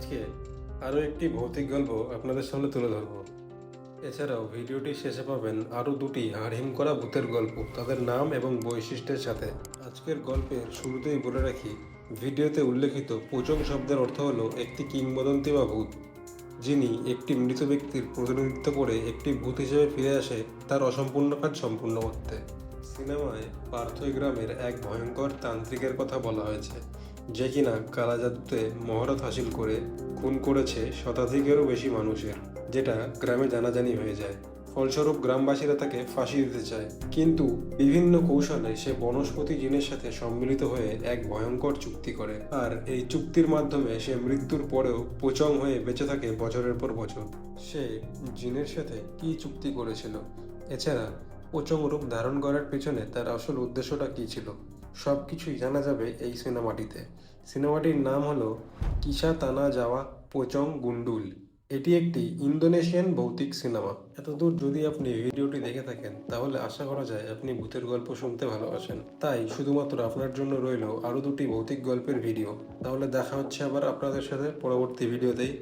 আজকে আরও একটি ভৌতিক গল্প আপনাদের সামনে তুলে ধরব। এছাড়াও ভিডিওটি শেষে পাবেন আরও দুটি হাড়হিম করা ভূতের গল্প, তাদের নাম এবং বৈশিষ্ট্যের সাথে। আজকের গল্পের শুরুতেই বলে রাখি, ভিডিওতে উল্লেখিত পোচং শব্দের অর্থ হলো একটি কিংবদন্তি বা ভূত, যিনি একটি মৃত ব্যক্তির প্রতিনিধিত্ব করে একটি ভূত হিসেবে ফিরে আসে তার অসম্পূর্ণ কাজ সম্পূর্ণ করতে। সিনেমায় পার্থই গ্রামের এক ভয়ঙ্কর তান্ত্রিকের কথা বলা হয়েছে। যে কিনা কালা জাদুতে মহরত হাসিল করে খুন করেছে শতাধিকেরও বেশি মানুষের, যেটা গ্রামে জানাজানি হয়ে যায়। ফলস্বরূপ গ্রামবাসীরা তাকে ফাঁসি দিতে চায়। কিন্তু বিভিন্ন কৌশলে সে বনস্পতি জিনের সাথে সম্মিলিত হয়ে এক ভয়ঙ্কর চুক্তি করে। আর এই চুক্তির মাধ্যমে সে মৃত্যুর পরেও পোচং হয়ে বেঁচে থাকে বছরের পর বছর। সে জিনের সাথে কি চুক্তি করেছিল? এছাড়া পোচং রূপ ধারণ করার পিছনে তার আসল উদ্দেশ্যটা কী ছিল? সব কিছুই জানা যাবে এই সিনেমাটিতে। সিনেমাটির নাম হলো কিসা তানা যাওয়া পোচং গুন্ডুল। এটি একটি ইন্দোনেশিয়ান ভৌতিক সিনেমা। এতদূর যদি আপনি ভিডিওটি দেখে থাকেন, তাহলে আশা করা যায় আপনি ভূতের গল্প শুনতে ভালোবাসেন। তাই শুধুমাত্র আপনার জন্য রইল আরও দুটি ভৌতিক গল্পের ভিডিও। তাহলে দেখা হচ্ছে আবার আপনাদের সাথে পরবর্তী ভিডিওতেই।